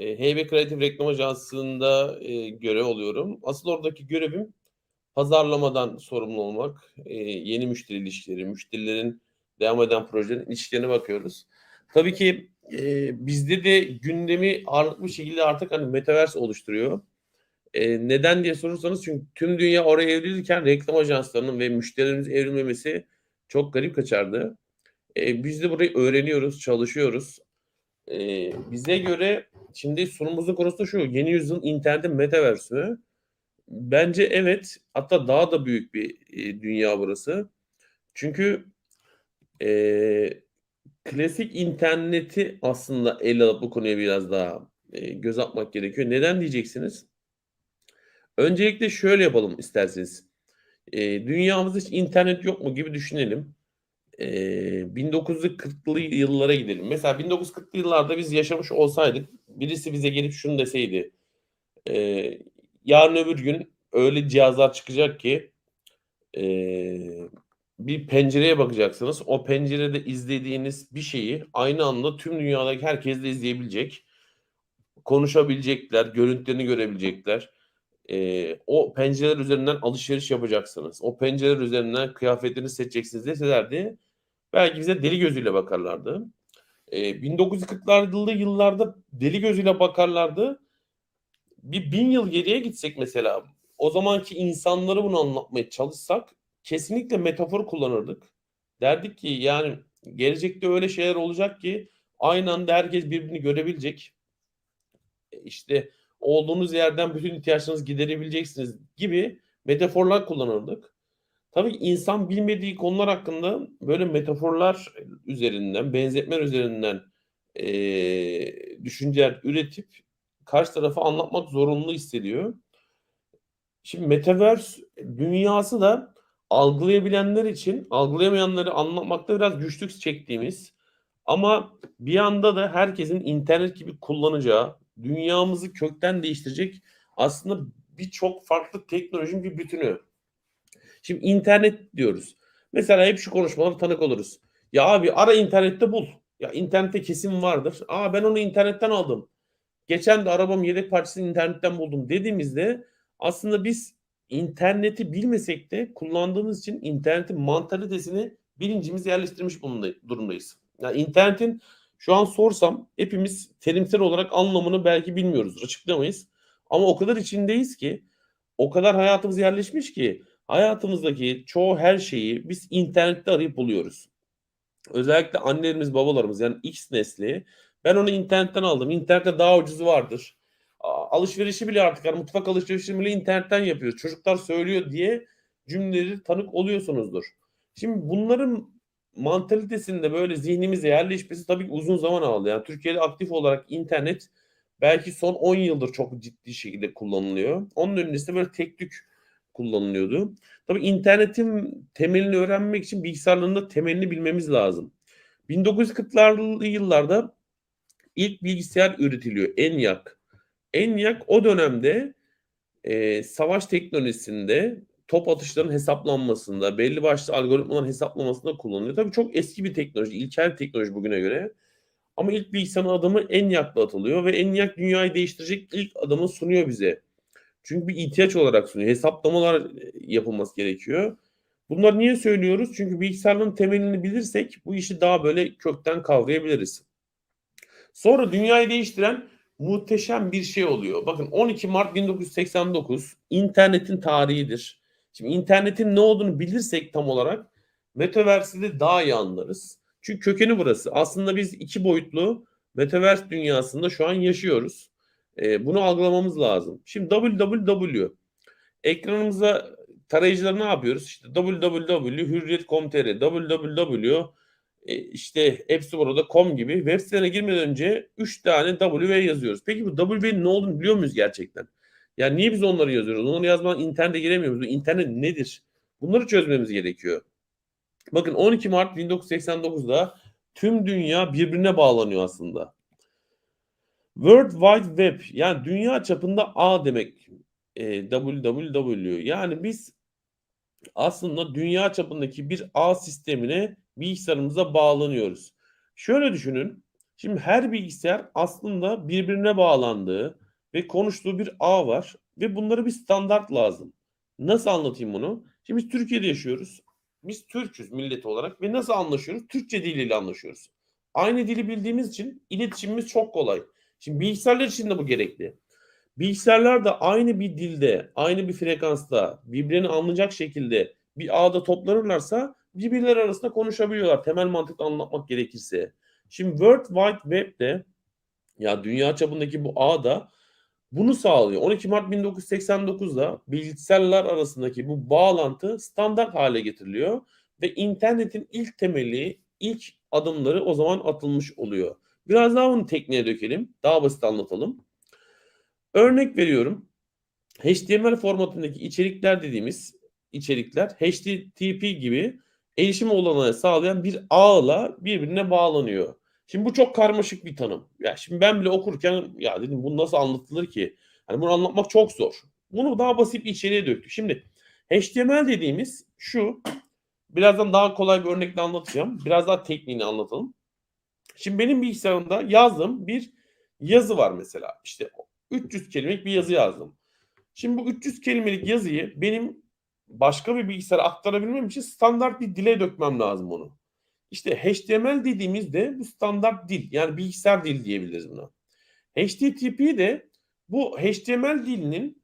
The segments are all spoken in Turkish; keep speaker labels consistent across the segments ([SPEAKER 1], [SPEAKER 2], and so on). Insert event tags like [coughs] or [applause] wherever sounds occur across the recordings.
[SPEAKER 1] e, HB Kreatif Reklam Ajansı'nda e, görev alıyorum. Asıl oradaki görevim pazarlamadan sorumlu olmak, e, yeni müşteri ilişkileri, müşterilerin devam eden projelerin ilişkilerine bakıyoruz. Tabii ki e, bizde de gündemi ağırlıklı bir şekilde artık hani metaverse oluşturuyor. E, neden diye sorursanız çünkü tüm dünya oraya evrilirken reklam ajanslarının ve müşterilerimiz evrilmemesi çok garip kaçardı. E, biz de burayı öğreniyoruz, çalışıyoruz. E, bize göre şimdi sunumumuzun konusu şu. Yeni yüzyılın internetin metaverse mü? Bence evet. Hatta daha da büyük bir e, dünya burası. Çünkü e, klasik interneti aslında ele alıp bu konuya biraz daha e, göz atmak gerekiyor. Neden diyeceksiniz? Öncelikle şöyle yapalım isterseniz. E, dünyamızda hiç internet yok mu gibi düşünelim. E, 1940'lı yıllara gidelim. Mesela 1940'lı yıllarda biz yaşamış olsaydık birisi bize gelip şunu deseydi. E, yarın öbür gün öyle cihazlar çıkacak ki e, bir pencereye bakacaksınız. O pencerede izlediğiniz bir şeyi aynı anda tüm dünyadaki herkes de izleyebilecek. Konuşabilecekler, görüntülerini görebilecekler. Ee, o pencereler üzerinden alışveriş yapacaksınız. O pencereler üzerinden kıyafetlerini seçeceksiniz deselerdi belki bize deli gözüyle bakarlardı. Ee, 1940'lı yıllarda deli gözüyle bakarlardı. Bir bin yıl geriye gitsek mesela o zamanki insanları bunu anlatmaya çalışsak kesinlikle metafor kullanırdık. Derdik ki yani gelecekte öyle şeyler olacak ki aynı anda herkes birbirini görebilecek. İşte olduğunuz yerden bütün ihtiyaçlarınızı giderebileceksiniz gibi metaforlar kullanırdık. Tabii insan bilmediği konular hakkında böyle metaforlar üzerinden, benzetmeler üzerinden e, düşünceler üretip karşı tarafa anlatmak zorunlu hissediyor. Şimdi Metaverse dünyası da algılayabilenler için algılayamayanları anlatmakta biraz güçlük çektiğimiz ama bir anda da herkesin internet gibi kullanacağı, dünyamızı kökten değiştirecek aslında birçok farklı teknolojinin bir bütünü. Şimdi internet diyoruz. Mesela hep şu konuşmalara tanık oluruz. Ya abi ara internette bul. Ya internette kesin vardır. Aa ben onu internetten aldım. Geçen de arabam yedek parçasını internetten buldum dediğimizde aslında biz interneti bilmesek de kullandığımız için internetin mantalitesini bilincimiz yerleştirmiş durumdayız. Yani internetin şu an sorsam hepimiz terimsel olarak anlamını belki bilmiyoruz, açıklamayız. Ama o kadar içindeyiz ki, o kadar hayatımız yerleşmiş ki hayatımızdaki çoğu her şeyi biz internette arayıp buluyoruz. Özellikle annelerimiz, babalarımız yani X nesli ben onu internetten aldım. İnternette daha ucuzu vardır alışverişi bile artık yani mutfak alışverişini bile internetten yapıyoruz. Çocuklar söylüyor diye cümleleri tanık oluyorsunuzdur. Şimdi bunların mantalitesinde böyle zihnimize yerleşmesi tabii ki uzun zaman aldı. Yani Türkiye'de aktif olarak internet belki son 10 yıldır çok ciddi şekilde kullanılıyor. Onun öncesinde böyle tek tük kullanılıyordu. Tabii internetin temelini öğrenmek için bilgisayarların da temelini bilmemiz lazım. 1940'lı yıllarda ilk bilgisayar üretiliyor. ENIAC ENIAC o dönemde e, savaş teknolojisinde top atışlarının hesaplanmasında, belli başlı algoritmaların hesaplamasında kullanılıyor. Tabii çok eski bir teknoloji, ilkel bir teknoloji bugüne göre. Ama ilk bilgisayarın adımı ENIAC'la atılıyor ve ENIAC dünyayı değiştirecek ilk adımı sunuyor bize. Çünkü bir ihtiyaç olarak sunuyor. Hesaplamalar yapılması gerekiyor. Bunları niye söylüyoruz? Çünkü bilgisayarların temelini bilirsek bu işi daha böyle kökten kavrayabiliriz. Sonra dünyayı değiştiren muhteşem bir şey oluyor. Bakın 12 Mart 1989 internetin tarihidir. Şimdi internetin ne olduğunu bilirsek tam olarak Metaverse'i daha iyi anlarız. Çünkü kökeni burası. Aslında biz iki boyutlu Metaverse dünyasında şu an yaşıyoruz. E, bunu algılamamız lazım. Şimdi www ekranımıza tarayıcıları ne yapıyoruz? İşte www.hürriyet.com.tr www e, işte hepsi burada com gibi web sitelerine girmeden önce 3 tane W yazıyoruz. Peki bu W'nin ne olduğunu biliyor muyuz gerçekten? Yani niye biz onları yazıyoruz? Onları yazmadan internete giremiyoruz. İnternet nedir? Bunları çözmemiz gerekiyor. Bakın 12 Mart 1989'da tüm dünya birbirine bağlanıyor aslında. World Wide Web yani dünya çapında A demek e, www yani biz aslında dünya çapındaki bir ağ sistemine bilgisayarımıza bağlanıyoruz. Şöyle düşünün. Şimdi her bilgisayar aslında birbirine bağlandığı ve konuştuğu bir ağ var ve bunlara bir standart lazım. Nasıl anlatayım bunu? Şimdi biz Türkiye'de yaşıyoruz. Biz Türk'üz millet olarak ve nasıl anlaşıyoruz? Türkçe diliyle anlaşıyoruz. Aynı dili bildiğimiz için iletişimimiz çok kolay. Şimdi bilgisayarlar için de bu gerekli. Bilgisayarlar da aynı bir dilde, aynı bir frekansta, birbirini anlayacak şekilde bir ağda toplanırlarsa birbirleri arasında konuşabiliyorlar. Temel mantıkla anlatmak gerekirse. Şimdi World Wide Web'de ya dünya çapındaki bu ağda bunu sağlıyor. 12 Mart 1989'da bilgisayarlar arasındaki bu bağlantı standart hale getiriliyor ve internetin ilk temeli, ilk adımları o zaman atılmış oluyor. Biraz daha bunu tekniğe dökelim. Daha basit anlatalım. Örnek veriyorum. HTML formatındaki içerikler dediğimiz içerikler HTTP gibi erişim olanağı sağlayan bir ağla birbirine bağlanıyor. Şimdi bu çok karmaşık bir tanım. Ya şimdi ben bile okurken ya dedim bu nasıl anlatılır ki? Hani bunu anlatmak çok zor. Bunu daha basit bir içeriğe döktük. Şimdi HTML dediğimiz şu. Birazdan daha kolay bir örnekle anlatacağım. Biraz daha tekniğini anlatalım. Şimdi benim bilgisayarımda yazdığım bir yazı var mesela. İşte 300 kelimelik bir yazı yazdım. Şimdi bu 300 kelimelik yazıyı benim başka bir bilgisayara aktarabilmem için standart bir dile dökmem lazım onu. İşte HTML dediğimizde bu standart dil yani bilgisayar dil diyebiliriz buna. HTTP de bu HTML dilinin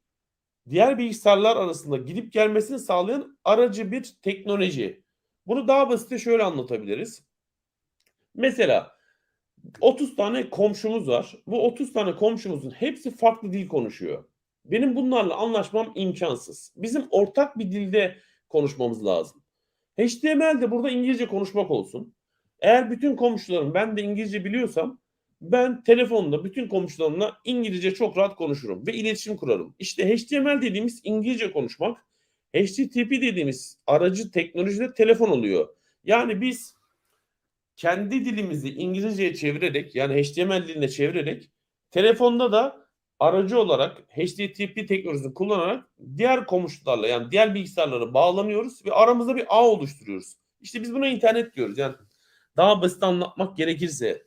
[SPEAKER 1] diğer bilgisayarlar arasında gidip gelmesini sağlayan aracı bir teknoloji. Bunu daha basit şöyle anlatabiliriz. Mesela 30 tane komşumuz var. Bu 30 tane komşumuzun hepsi farklı dil konuşuyor. Benim bunlarla anlaşmam imkansız. Bizim ortak bir dilde konuşmamız lazım. HTML de burada İngilizce konuşmak olsun. Eğer bütün komşularım ben de İngilizce biliyorsam ben telefonda bütün komşularımla İngilizce çok rahat konuşurum ve iletişim kurarım. İşte HTML dediğimiz İngilizce konuşmak, HTTP dediğimiz aracı teknolojide telefon oluyor. Yani biz kendi dilimizi İngilizceye çevirerek yani HTML diline çevirerek telefonda da aracı olarak HTTP teknolojisini kullanarak diğer komşularla yani diğer bilgisayarlara bağlanıyoruz ve aramızda bir ağ oluşturuyoruz. İşte biz buna internet diyoruz. Yani daha basit anlatmak gerekirse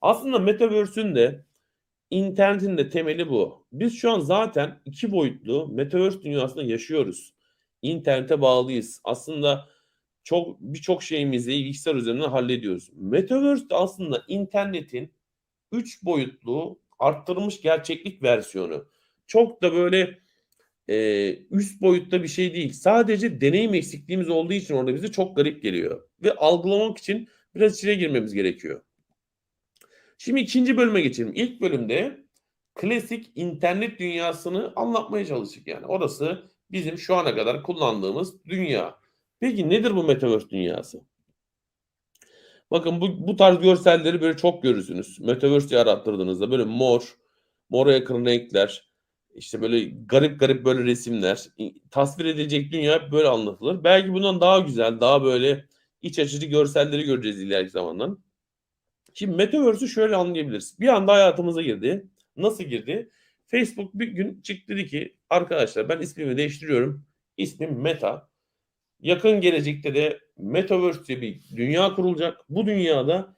[SPEAKER 1] aslında Metaverse'ün de internetin de temeli bu. Biz şu an zaten iki boyutlu Metaverse dünyasında yaşıyoruz. İnternete bağlıyız. Aslında çok birçok şeyimizi bilgisayar üzerinden hallediyoruz. Metaverse de aslında internetin üç boyutlu arttırılmış gerçeklik versiyonu. Çok da böyle e, üst boyutta bir şey değil. Sadece deneyim eksikliğimiz olduğu için orada bize çok garip geliyor. Ve algılamak için biraz içine girmemiz gerekiyor. Şimdi ikinci bölüme geçelim. İlk bölümde klasik internet dünyasını anlatmaya çalıştık yani. Orası bizim şu ana kadar kullandığımız dünya. Peki nedir bu Metaverse dünyası? Bakın bu, bu tarz görselleri böyle çok görürsünüz. Metaverse yarattırdığınızda böyle mor, mora yakın renkler, işte böyle garip garip böyle resimler, tasvir edilecek dünya böyle anlatılır. Belki bundan daha güzel, daha böyle iç açıcı görselleri göreceğiz ileriki zamandan. Şimdi Metaverse'ü şöyle anlayabiliriz. Bir anda hayatımıza girdi. Nasıl girdi? Facebook bir gün çıktı dedi ki arkadaşlar ben ismimi değiştiriyorum. İsmim Meta. Yakın gelecekte de Metaverse diye bir dünya kurulacak. Bu dünyada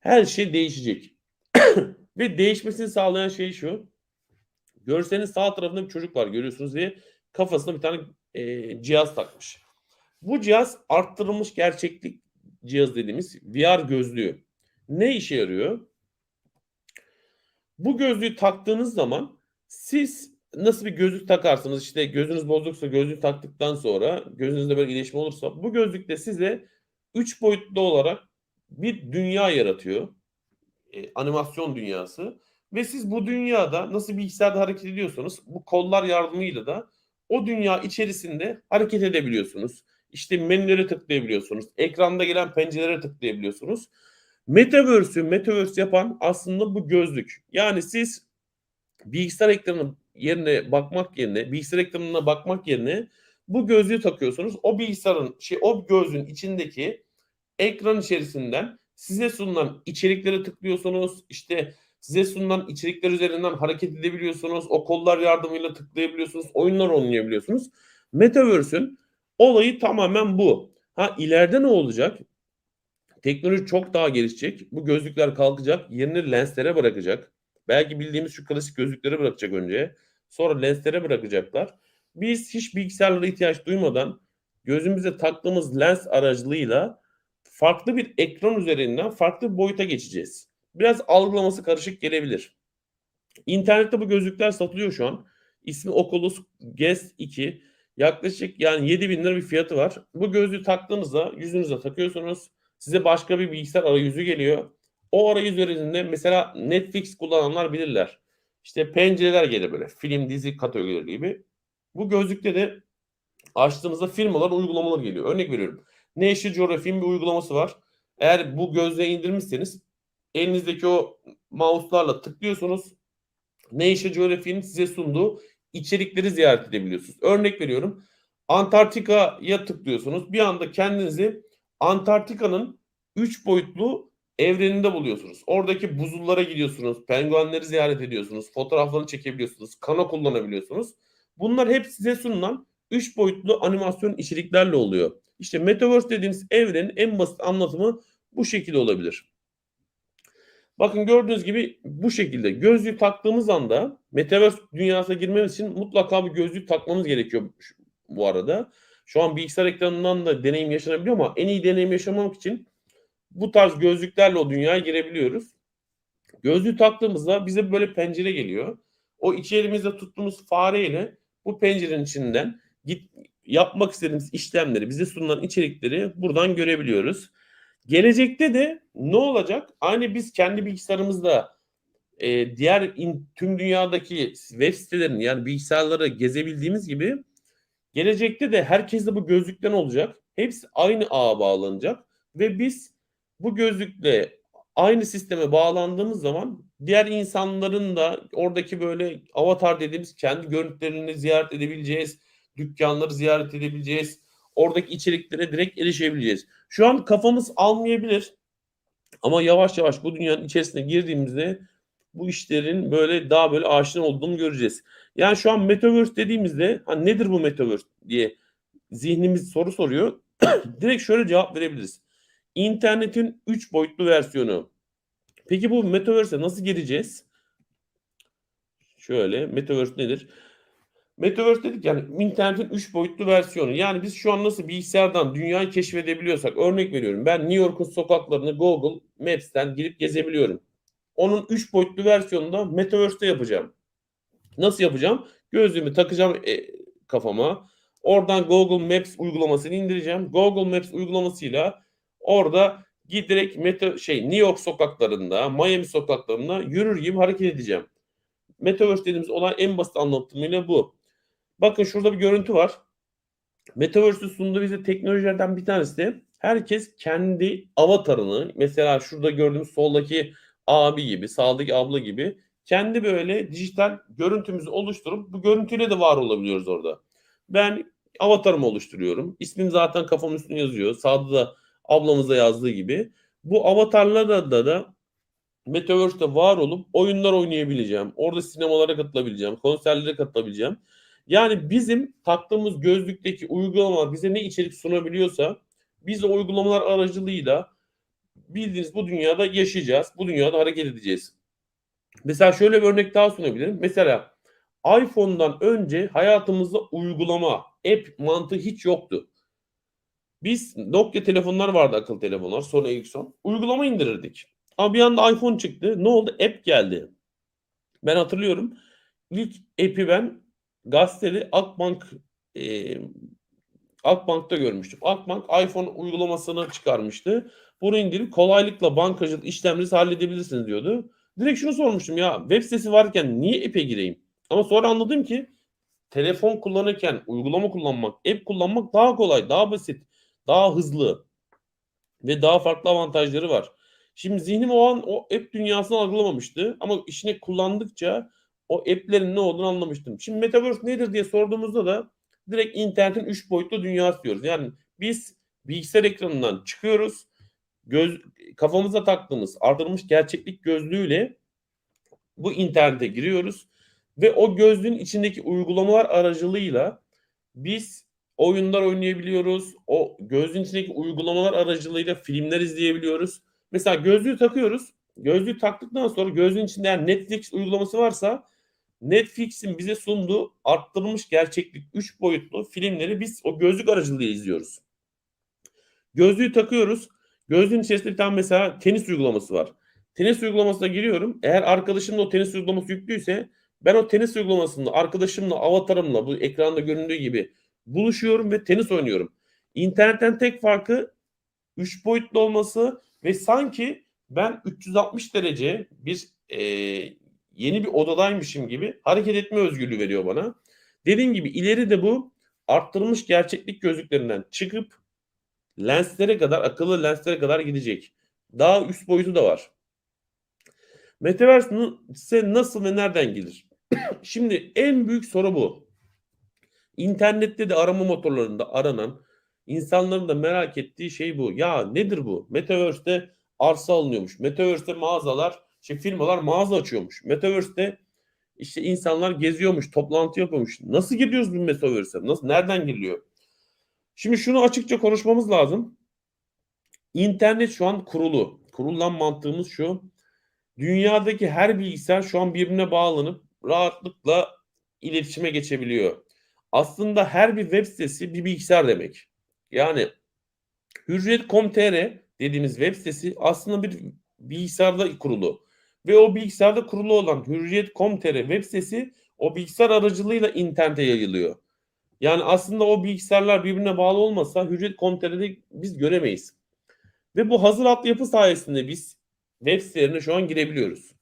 [SPEAKER 1] her şey değişecek. [clears throat] Ve değişmesini sağlayan şey şu. Görselin sağ tarafında bir çocuk var görüyorsunuz diye kafasına bir tane e, cihaz takmış. Bu cihaz arttırılmış gerçeklik cihaz dediğimiz VR gözlüğü. Ne işe yarıyor? Bu gözlüğü taktığınız zaman siz nasıl bir gözlük takarsınız işte gözünüz bozuksa gözlük taktıktan sonra gözünüzde böyle iyileşme olursa bu gözlük de size 3 boyutlu olarak bir dünya yaratıyor. E, animasyon dünyası. Ve siz bu dünyada nasıl bilgisayarda hareket ediyorsanız bu kollar yardımıyla da o dünya içerisinde hareket edebiliyorsunuz. İşte menülere tıklayabiliyorsunuz. Ekranda gelen pencerelere tıklayabiliyorsunuz. Metaverse'ü Metaverse yapan aslında bu gözlük. Yani siz bilgisayar ekranının yerine bakmak yerine bilgisayar ekranına bakmak yerine bu gözlüğü takıyorsunuz. O bilgisayarın şey o gözlüğün içindeki ekran içerisinden size sunulan içerikleri tıklıyorsunuz. İşte size sunulan içerikler üzerinden hareket edebiliyorsunuz. O kollar yardımıyla tıklayabiliyorsunuz. Oyunlar oynayabiliyorsunuz. Metaverse'ün olayı tamamen bu. Ha ileride ne olacak? Teknoloji çok daha gelişecek. Bu gözlükler kalkacak. Yerini lenslere bırakacak. Belki bildiğimiz şu klasik gözlükleri bırakacak önce. Sonra lenslere bırakacaklar. Biz hiç bilgisayarlara ihtiyaç duymadan gözümüze taktığımız lens aracılığıyla farklı bir ekran üzerinden farklı bir boyuta geçeceğiz. Biraz algılaması karışık gelebilir. İnternette bu gözlükler satılıyor şu an. İsmi Oculus Guest 2. Yaklaşık yani 7 bin lira bir fiyatı var. Bu gözlüğü taktığınızda yüzünüze takıyorsunuz. Size başka bir bilgisayar arayüzü geliyor. O arayüz üzerinde mesela Netflix kullananlar bilirler. İşte pencereler gelir böyle film dizi kategorileri gibi. Bu gözlükte de açtığınızda film olan uygulamalar geliyor. Örnek veriyorum. National Geographic'in bir uygulaması var. Eğer bu gözlüğe indirmişseniz elinizdeki o mouse'larla tıklıyorsunuz. National Geographic'in size sunduğu içerikleri ziyaret edebiliyorsunuz. Örnek veriyorum. Antarktika'ya tıklıyorsunuz. Bir anda kendinizi Antarktika'nın 3 boyutlu evreninde buluyorsunuz. Oradaki buzullara gidiyorsunuz. Penguenleri ziyaret ediyorsunuz. Fotoğraflarını çekebiliyorsunuz. Kana kullanabiliyorsunuz. Bunlar hep size sunulan 3 boyutlu animasyon içeriklerle oluyor. İşte Metaverse dediğiniz evrenin en basit anlatımı bu şekilde olabilir. Bakın gördüğünüz gibi bu şekilde gözlüğü taktığımız anda Metaverse dünyasına girmemiz için mutlaka bir gözlük takmamız gerekiyor bu arada. Şu an bilgisayar ekranından da deneyim yaşanabiliyor ama en iyi deneyim yaşamak için bu tarz gözlüklerle o dünyaya girebiliyoruz. Gözlüğü taktığımızda bize böyle pencere geliyor. O içi elimizde tuttuğumuz fareyle bu pencerenin içinden git yapmak istediğimiz işlemleri, bize sunulan içerikleri buradan görebiliyoruz. Gelecekte de ne olacak? Aynı biz kendi bilgisayarımızda e, diğer in- tüm dünyadaki web sitelerini yani bilgisayarları gezebildiğimiz gibi gelecekte de herkes de bu gözlükten olacak. Hepsi aynı ağa bağlanacak ve biz bu gözlükle aynı sisteme bağlandığımız zaman diğer insanların da oradaki böyle avatar dediğimiz kendi görüntülerini ziyaret edebileceğiz. Dükkanları ziyaret edebileceğiz. Oradaki içeriklere direkt erişebileceğiz. Şu an kafamız almayabilir. Ama yavaş yavaş bu dünyanın içerisine girdiğimizde bu işlerin böyle daha böyle aşina olduğunu göreceğiz. Yani şu an Metaverse dediğimizde hani nedir bu Metaverse diye zihnimiz soru soruyor. [clears throat] Direkt şöyle cevap verebiliriz. İnternetin 3 boyutlu versiyonu. Peki bu Metaverse'e nasıl gireceğiz? Şöyle Metaverse nedir? Metaverse dedik yani internetin 3 boyutlu versiyonu. Yani biz şu an nasıl bilgisayardan dünyayı keşfedebiliyorsak örnek veriyorum. Ben New York'un sokaklarını Google Maps'ten girip gezebiliyorum. Onun 3 boyutlu versiyonunu da Metaverse'te yapacağım. Nasıl yapacağım? Gözlüğümü takacağım e, kafama. Oradan Google Maps uygulamasını indireceğim. Google Maps uygulamasıyla orada giderek meta şey New York sokaklarında, Miami sokaklarında yürür gibi hareket edeceğim. Metaverse dediğimiz olay en basit anlatımıyla bu. Bakın şurada bir görüntü var. Metaverse'ün sunduğu bize teknolojilerden bir tanesi de herkes kendi avatarını mesela şurada gördüğümüz soldaki abi gibi, sağdaki abla gibi kendi böyle dijital görüntümüzü oluşturup bu görüntüyle de var olabiliyoruz orada. Ben avatarımı oluşturuyorum. İsmim zaten kafamın üstüne yazıyor. Sağda da ablamıza yazdığı gibi. Bu avatarlarla da, da Metaverse'de var olup oyunlar oynayabileceğim. Orada sinemalara katılabileceğim. Konserlere katılabileceğim. Yani bizim taktığımız gözlükteki uygulamalar bize ne içerik sunabiliyorsa biz o uygulamalar aracılığıyla bildiğiniz bu dünyada yaşayacağız. Bu dünyada hareket edeceğiz. Mesela şöyle bir örnek daha sunabilirim. Mesela iPhone'dan önce hayatımızda uygulama, app mantığı hiç yoktu. Biz Nokia telefonlar vardı akıllı telefonlar sonra Ericsson. Uygulama indirirdik. Ama bir anda iPhone çıktı. Ne oldu? App geldi. Ben hatırlıyorum. İlk app'i ben gazeteli Akbank e, Akbank'ta görmüştüm. Akbank iPhone uygulamasını çıkarmıştı. Bunu indirip kolaylıkla bankacılık işlemlerinizi halledebilirsiniz diyordu. Direkt şunu sormuştum ya web sitesi varken niye app'e gireyim? Ama sonra anladım ki telefon kullanırken uygulama kullanmak, app kullanmak daha kolay, daha basit, daha hızlı ve daha farklı avantajları var. Şimdi zihnim o an o app dünyasını algılamamıştı ama işine kullandıkça o app'lerin ne olduğunu anlamıştım. Şimdi Metaverse nedir diye sorduğumuzda da direkt internetin 3 boyutlu dünyası diyoruz. Yani biz bilgisayar ekranından çıkıyoruz. Göz, kafamıza taktığımız artırılmış gerçeklik gözlüğüyle bu internete giriyoruz ve o gözlüğün içindeki uygulamalar aracılığıyla biz oyunlar oynayabiliyoruz. O gözlüğün içindeki uygulamalar aracılığıyla filmler izleyebiliyoruz. Mesela gözlüğü takıyoruz. Gözlüğü taktıktan sonra gözlüğün içinde eğer Netflix uygulaması varsa Netflix'in bize sunduğu arttırılmış gerçeklik 3 boyutlu filmleri biz o gözlük aracılığıyla izliyoruz. Gözlüğü takıyoruz. Gözlüğün içerisinde bir tane mesela tenis uygulaması var. Tenis uygulamasına giriyorum. Eğer arkadaşım da o tenis uygulaması yüklüyse ben o tenis uygulamasında arkadaşımla, avatarımla bu ekranda göründüğü gibi buluşuyorum ve tenis oynuyorum. İnternetten tek farkı 3 boyutlu olması ve sanki ben 360 derece bir e, yeni bir odadaymışım gibi hareket etme özgürlüğü veriyor bana. Dediğim gibi ileride bu arttırılmış gerçeklik gözlüklerinden çıkıp lenslere kadar, akıllı lenslere kadar gidecek. Daha üst boyutu da var. Metaverse nasıl ve nereden gelir? [clears throat] Şimdi en büyük soru bu. İnternette de arama motorlarında aranan insanların da merak ettiği şey bu. Ya nedir bu? Metaverse'de arsa alınıyormuş. Metaverse'de mağazalar, şey firmalar mağaza açıyormuş. Metaverse'de işte insanlar geziyormuş, toplantı yapıyormuş. Nasıl giriyoruz bu Metaverse'e? Nasıl nereden giriliyor? Şimdi şunu açıkça konuşmamız lazım. İnternet şu an kurulu. Kurulan mantığımız şu. Dünyadaki her bilgisayar şu an birbirine bağlanıp rahatlıkla iletişime geçebiliyor. Aslında her bir web sitesi bir bilgisayar demek. Yani Hürriyet.com.tr dediğimiz web sitesi aslında bir bilgisayarda kurulu. Ve o bilgisayarda kurulu olan Hürriyet.com.tr web sitesi o bilgisayar aracılığıyla internete yayılıyor. Yani aslında o bilgisayarlar birbirine bağlı olmasa Hürriyet.com.tr'de biz göremeyiz. Ve bu hazır altyapı sayesinde biz web sitelerine şu an girebiliyoruz.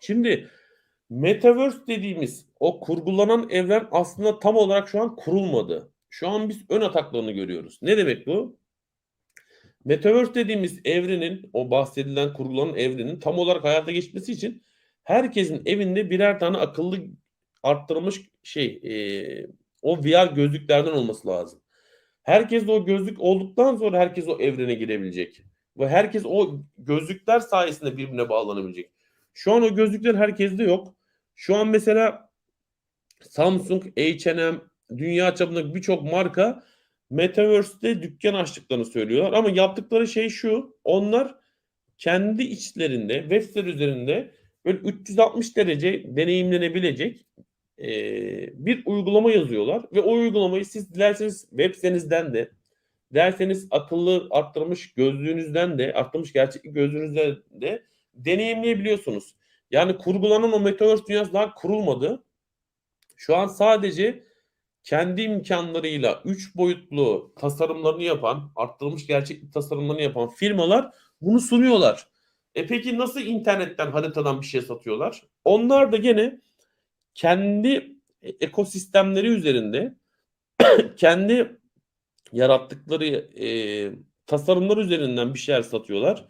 [SPEAKER 1] Şimdi Metaverse dediğimiz o kurgulanan evren aslında tam olarak şu an kurulmadı. Şu an biz ön ataklarını görüyoruz. Ne demek bu? Metaverse dediğimiz evrenin, o bahsedilen kurgulanan evrenin tam olarak hayata geçmesi için herkesin evinde birer tane akıllı arttırılmış şey, e, o VR gözlüklerden olması lazım. Herkes o gözlük olduktan sonra herkes o evrene girebilecek. Ve herkes o gözlükler sayesinde birbirine bağlanabilecek. Şu an o gözlükler herkeste yok. Şu an mesela Samsung, H&M, dünya çapında birçok marka Metaverse'de dükkan açtıklarını söylüyorlar. Ama yaptıkları şey şu. Onlar kendi içlerinde web siteleri üzerinde böyle 360 derece deneyimlenebilecek e, bir uygulama yazıyorlar ve o uygulamayı siz dilerseniz web sitenizden de derseniz akıllı arttırmış gözlüğünüzden de arttırmış gerçeklik gözlüğünüzden de deneyimleyebiliyorsunuz. Yani kurgulanan o Metaverse dünyası daha kurulmadı. Şu an sadece kendi imkanlarıyla 3 boyutlu tasarımlarını yapan, arttırılmış gerçeklik tasarımlarını yapan firmalar bunu sunuyorlar. E peki nasıl internetten haritadan bir şey satıyorlar? Onlar da gene kendi ekosistemleri üzerinde [clears throat] kendi yarattıkları e, tasarımlar üzerinden bir şeyler satıyorlar.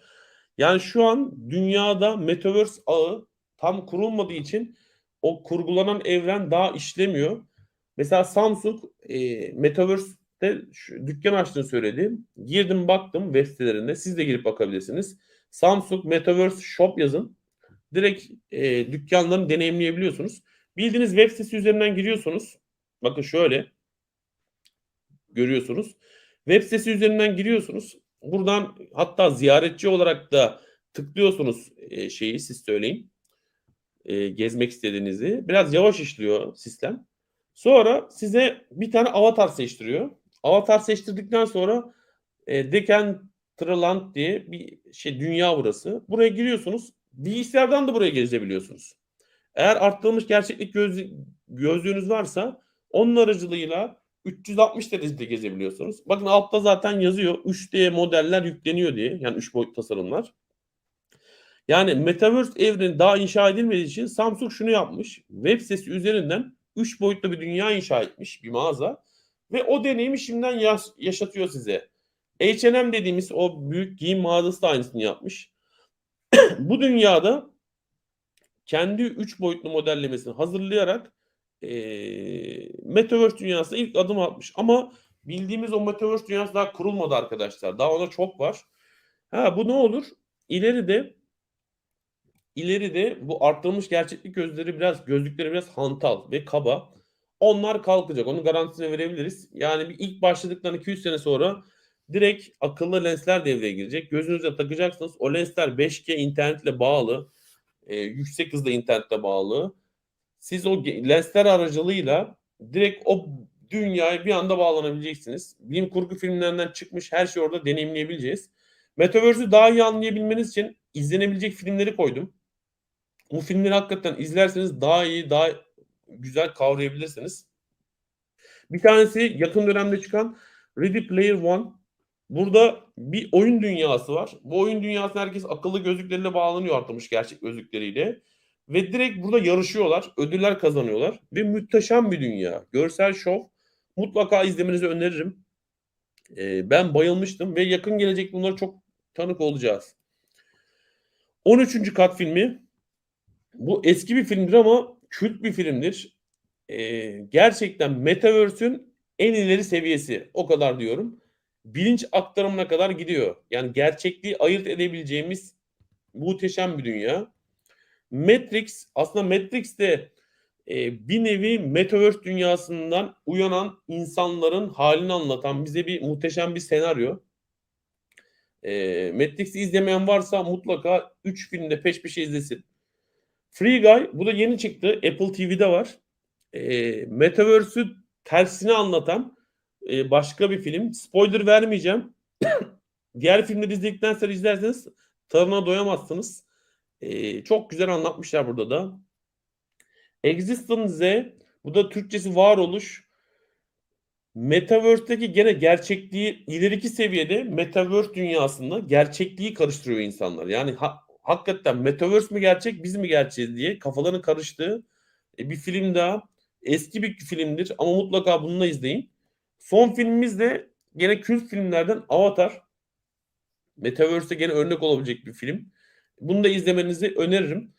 [SPEAKER 1] Yani şu an dünyada Metaverse ağı tam kurulmadığı için o kurgulanan evren daha işlemiyor. Mesela Samsung e, Metaverse'de şu, dükkan açtığını söyledi. Girdim baktım web sitelerinde. Siz de girip bakabilirsiniz. Samsung Metaverse Shop yazın. Direkt e, dükkanlarını deneyimleyebiliyorsunuz. Bildiğiniz web sitesi üzerinden giriyorsunuz. Bakın şöyle görüyorsunuz. Web sitesi üzerinden giriyorsunuz. Buradan hatta ziyaretçi olarak da tıklıyorsunuz e, şeyi siz söyleyin. E, gezmek istediğinizi. Biraz yavaş işliyor sistem. Sonra size bir tane avatar seçtiriyor. Avatar seçtirdikten sonra e, Decentraland diye bir şey dünya burası. Buraya giriyorsunuz. Bilgisayardan da buraya gezebiliyorsunuz. Eğer arttırılmış gerçeklik göz, gözlüğünüz varsa onun aracılığıyla 360 derecede gezebiliyorsunuz. Bakın altta zaten yazıyor 3D modeller yükleniyor diye. Yani 3 boyut tasarımlar. Yani Metaverse evreni daha inşa edilmediği için Samsung şunu yapmış. Web sitesi üzerinden 3 boyutlu bir dünya inşa etmiş bir mağaza. Ve o deneyimi şimdiden yaş- yaşatıyor size. H&M dediğimiz o büyük giyim mağazası da aynısını yapmış. [clears throat] Bu dünyada kendi 3 boyutlu modellemesini hazırlayarak e, Metaverse dünyasına ilk adım atmış. Ama bildiğimiz o Metaverse dünyası daha kurulmadı arkadaşlar. Daha ona çok var. Ha bu ne olur? İleride ileride bu arttırılmış gerçeklik gözleri biraz gözlükleri biraz hantal ve kaba. Onlar kalkacak. Onun garantisini verebiliriz. Yani bir ilk başladıklarında 200 sene sonra direkt akıllı lensler devreye girecek. Gözünüze takacaksınız. O lensler 5G internetle bağlı. e, yüksek hızda internetle bağlı. Siz o lensler aracılığıyla direkt o dünyaya bir anda bağlanabileceksiniz. Bilim kurgu filmlerinden çıkmış her şeyi orada deneyimleyebileceğiz. Metaverse'ü daha iyi anlayabilmeniz için izlenebilecek filmleri koydum. Bu filmleri hakikaten izlerseniz daha iyi, daha güzel kavrayabilirsiniz. Bir tanesi yakın dönemde çıkan Ready Player One. Burada bir oyun dünyası var. Bu oyun dünyasına herkes akıllı gözlükleriyle bağlanıyor artırmış gerçek gözlükleriyle. Ve direkt burada yarışıyorlar. Ödüller kazanıyorlar. Ve muhteşem bir dünya. Görsel şov. Mutlaka izlemenizi öneririm. Ee, ben bayılmıştım ve yakın gelecek bunlara çok tanık olacağız. 13. kat filmi. Bu eski bir filmdir ama kült bir filmdir. Ee, gerçekten Metaverse'ün en ileri seviyesi. O kadar diyorum. Bilinç aktarımına kadar gidiyor. Yani gerçekliği ayırt edebileceğimiz muhteşem bir dünya. Matrix aslında Matrix de e, bir nevi Metaverse dünyasından uyanan insanların halini anlatan bize bir muhteşem bir senaryo. E, Matrix'i izlemeyen varsa mutlaka 3 filmde peş peşe izlesin. Free Guy bu da yeni çıktı. Apple TV'de var. E, Metaverse'ü tersine anlatan e, başka bir film. Spoiler vermeyeceğim. [coughs] Diğer filmleri izledikten sonra izlerseniz tadına doyamazsınız. E, çok güzel anlatmışlar burada da. Existence Z bu da Türkçesi varoluş. Metaverse'deki gene gerçekliği ileriki seviyede Metaverse dünyasında gerçekliği karıştırıyor insanlar. Yani ha- hakikaten Metaverse mi gerçek biz mi gerçeğiz diye kafaların karıştığı e, bir film daha. Eski bir filmdir ama mutlaka bunu da izleyin. Son filmimiz de gene kült filmlerden Avatar. Metaverse'e gene örnek olabilecek bir film. Bunu da izlemenizi öneririm.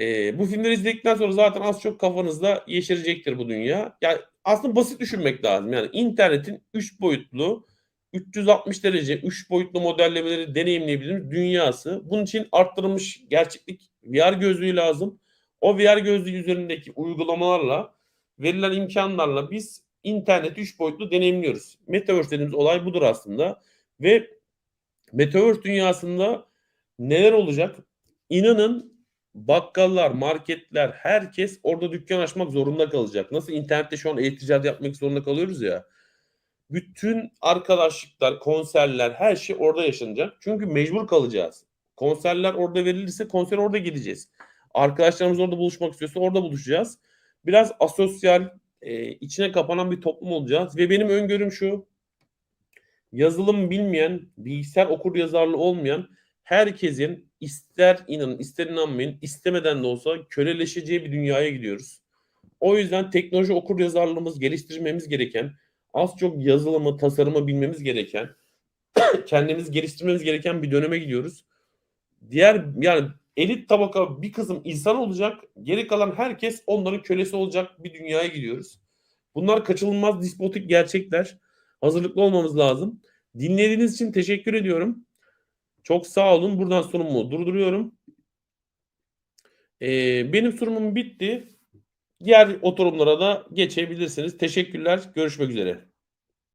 [SPEAKER 1] Ee, bu filmleri izledikten sonra zaten az çok kafanızda yeşerecektir bu dünya. Yani aslında basit düşünmek lazım. Yani internetin 3 boyutlu 360 derece 3 boyutlu modellemeleri deneyimleyebildiğimiz dünyası. Bunun için arttırılmış gerçeklik VR gözlüğü lazım. O VR gözlüğü üzerindeki uygulamalarla verilen imkanlarla biz interneti 3 boyutlu deneyimliyoruz. Metaverse dediğimiz olay budur aslında. Ve Metaverse dünyasında neler olacak? İnanın bakkallar, marketler, herkes orada dükkan açmak zorunda kalacak. Nasıl internette şu an e-ticaret yapmak zorunda kalıyoruz ya. Bütün arkadaşlıklar, konserler, her şey orada yaşanacak. Çünkü mecbur kalacağız. Konserler orada verilirse konser orada gideceğiz. Arkadaşlarımız orada buluşmak istiyorsa orada buluşacağız. Biraz asosyal, e, içine kapanan bir toplum olacağız. Ve benim öngörüm şu. Yazılım bilmeyen, bilgisayar okur yazarlı olmayan herkesin ister inanın ister inanmayın istemeden de olsa köleleşeceği bir dünyaya gidiyoruz. O yüzden teknoloji okur yazarlığımız geliştirmemiz gereken, az çok yazılımı, tasarımı bilmemiz gereken, [coughs] kendimizi geliştirmemiz gereken bir döneme gidiyoruz. Diğer yani elit tabaka bir kısım insan olacak, geri kalan herkes onların kölesi olacak bir dünyaya gidiyoruz. Bunlar kaçınılmaz dispotik gerçekler. Hazırlıklı olmamız lazım. Dinlediğiniz için teşekkür ediyorum. Çok sağ olun. Buradan sunumumu durduruyorum. Ee, benim sunumum bitti. Diğer oturumlara da geçebilirsiniz. Teşekkürler. Görüşmek üzere.